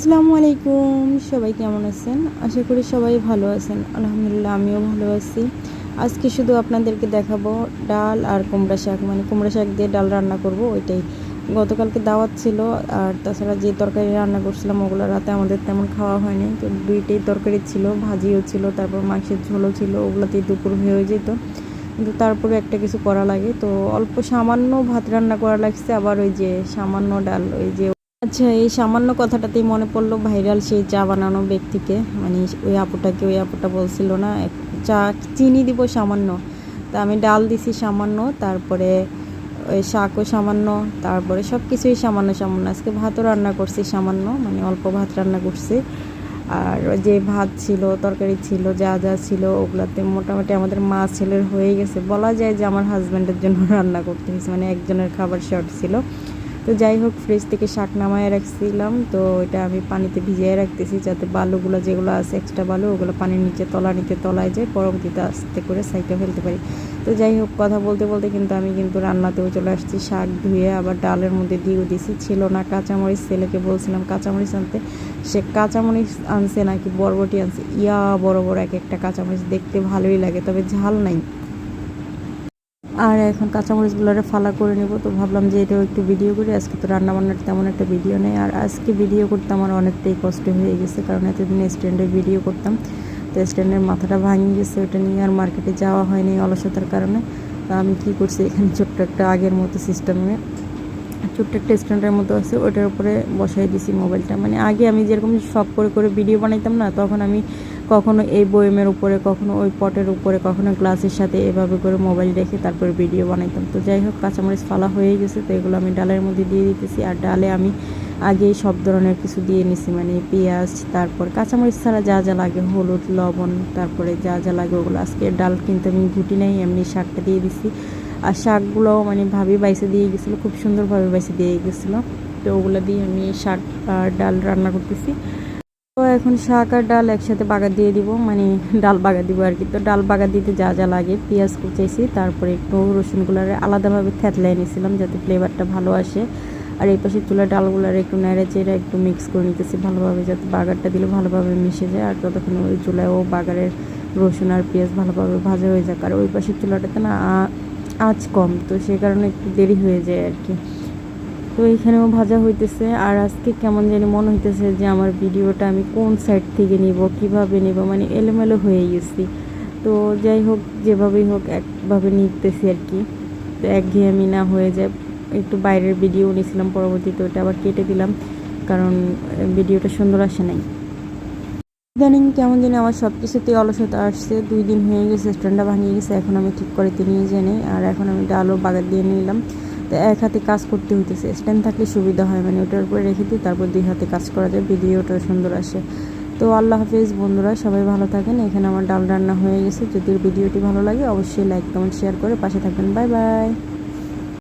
আসসালামু আলাইকুম, সবাই কেমন আছেন? আশা করি সবাই ভালো আছেন। আলহামদুলিল্লাহ, আমিও ভালো আছি। আজকে শুধু আপনাদেরকে দেখাবো ডাল আর কুমড়া শাক। মানে কুমড়া শাক দিয়ে ডাল রান্না করব, ওইটাই। গতকালকে দাওয়াত ছিল, আর তাছাড়া যে তরকারি রান্না করছিলাম, ওগুলো রাতে আমাদের তেমন খাওয়া হয়নি। তো দুইটাই তরকারি ছিল, ভাজিও ছিল, তারপর মাংসের ঝোলও ছিল ওগুলোতেই দুপুর হয়ে যেত। কিন্তু তারপরে একটা কিছু করা লাগে। তো অল্প সামান্য ভাত রান্না করা লাগছে, আবার ওই যে সামান্য ডাল, ওই যে আচ্ছা এই সামান্য কথাটাতেই মনে পড়ল ভাইরাল সেই চা বানানো ব্যক্তিকে। মানে ওই আপুটাকে, ওই আপুটা বলছিল না চা চিনি দিব সামান্য। তা আমি ডাল দিছি সামান্য, তারপরে ওই শাকও সামান্য, তারপরে সব কিছুই সামান্য সামান্য। আজকে ভাতও রান্না করছি সামান্য মানে অল্প ভাত রান্না করছি। আর যে ভাত ছিল, তরকারি ছিল, যা যা ছিল, ওগুলাতে মোটামুটি আমাদের মা ছেলের হয়ে গেছে। বলা যায় যে আমার হাজব্যান্ডের জন্য রান্না করতে হয়েছে মানে একজনের খাবার শর্ট ছিল। তো যাই হোক ফ্রিজ থেকে শাক নামায় রাখছিলাম। তো এটা আমি পানিতে ভিজিয়ে রাখতেছি যাতে বালুগুলো যেগুলো আছে এক্সট্রা বালু, ওগুলো পানির নিচে তলা নিতে তলায় যায় পরবর্তীতে আস্তে করে সাইডে ফেলতে পারি। তো যাই হোক, কথা বলতে বলতে কিন্তু আমি কিন্তু রান্নাতেও চলে আসছি। শাক ধুয়ে আবার ডালের মধ্যে দিয়েও দিছি। ছিল না কাঁচামরিচ, ছেলেকে বলছিলাম কাঁচামরিচ আনতে। সে কাঁচামরিচ আনছে নাকি, বরবটি আনছে। ইয়া, বড় বড় এক একটা কাঁচামরিচ দেখতে ভালোই লাগে, তবে ঝাল নাই। আর এখন কাঁচামরিচগুলোরে ফালা করে নেব। তো ভাবলাম যে এটাও একটু ভিডিও করি। আজকে তো রান্নাবান্নার তেমন একটা ভিডিও নেই। আর আজকে ভিডিও করতে আমার অনেকটাই কষ্ট হয়ে গেছে। কারণ এতদিন স্ট্যান্ডে ভিডিও করতাম। তো স্ট্যান্ডের মাথাটা ভাঙিয়ে গেছে ওটা নিয়ে। আর মার্কেটে যাওয়া হয়নি অলসতার কারণে। তো আমি কী করছি? এখানে ছোট্ট একটা আগের মতো সিস্টেমে ছোট্ট একটা স্ট্যান্ডের মতো আছে। ওটার উপরে বসাই দিছি মোবাইলটা। মানে আগে আমি যেরকম শখ করে করে ভিডিও বানাইতাম না, তখন আমি কখনো এই বয়েমের উপরে, কখনো ওই পটের উপরে, কখনো গ্লাসের সাথে এভাবে করে মোবাইল রেখে তারপরে ভিডিও বানাইতাম। তো যাই হোক, কাঁচামরিচ ফালা হয়ে গেছে, তো এগুলো আমি ডালের মধ্যে দিয়ে দিতেছি। আর ডালে আমি আগেই সব ধরনের কিছু দিয়ে নিছি মানে পেঁয়াজ, তারপর কাঁচামরিচ ছাড়া যা যা লাগে, হলুদ, লবণ, তারপরে যা যা লাগে ওগুলো। আজকে ডাল কিন্তু আমি ঘুটি নাই, এমনি শাকটা দিয়ে দিছি। আর শাকগুলো মানে ভাবি বাইসে দিয়ে গেছিল, খুব সুন্দরভাবে বাইসে দিয়ে গেছিল। তো ওগুলো দিয়ে আমি শাক আর ডাল রান্না করতেছি। তো এখন শাক আর ডাল একসাথে বাগার দিয়ে দিব মানে ডাল বাগার দিব আর কি। তো ডাল বাগার দিতে যা যা লাগে, পেঁয়াজ কুচাইছি তারপরে একটু রসুনগুলার আলাদাভাবে থেতলাই নিয়েছিলাম যাতে ফ্লেভারটা ভালো আসে। আর এই পাশে চুলা ডালগুলার একটু নেড়ে চেড়ে একটু মিক্স করে নিতেছি ভালোভাবে, যাতে বাগারটা দিলে ভালোভাবে মিশে যায়। আর ততক্ষণ ওই চুলায় ও বাগারের রসুন আর পেঁয়াজ ভালোভাবে ভাজা হয়ে যাক। আর ওই পাশের চুলাটাতে না আঁচ কম, তো সেই কারণে একটু দেরি হয়ে যায় আর কি। তো এইখানেও ভাজা হইতেছে। আর আজকে কেমন জানি মনে হইতেছে যে আমার ভিডিওটা আমি কোন সাইড থেকে নিব, কীভাবে নিব মানে এলোমেলো হয়ে গেছি। তো যাই হোক, যেভাবেই হোক, একভাবে নিতেছি আর কি। তো একঘেয়েমি না হয়ে যায়, একটু বাইরের ভিডিও নিয়েছিলাম পরবর্তীতে, ওটা আবার কেটে দিলাম। কারণ ভিডিওটা সুন্দর আসে নাই। ইদানিং কেমন জানি আমার সব কিছুতেই অলসতা আসছে। দুই দিন হয়ে গেছে, স্ট্যান্ডটা ভাঙিয়ে গেছে, এখন আমি ঠিক করে নিয়ে যাই আর এখন আমি ডালও বাগার দিয়ে নিলাম। তো এক হাতে কাজ করতে হইতেছে। স্ট্যান্ড থাকলে সুবিধা হয় মানে ওটার উপরে রেখে দিই, তারপর দুই হাতে কাজ করা যায়, ভিডিওটা সুন্দর আসে। তো আল্লাহ হাফিজ, বন্ধুরা, সবাই ভালো থাকেন। এখানে আমার ডাল রান্না হয়ে গেছে। যদি ভিডিওটি ভালো লাগে, অবশ্যই লাইক কমেন্ট শেয়ার করে পাশে থাকবেন। Bye bye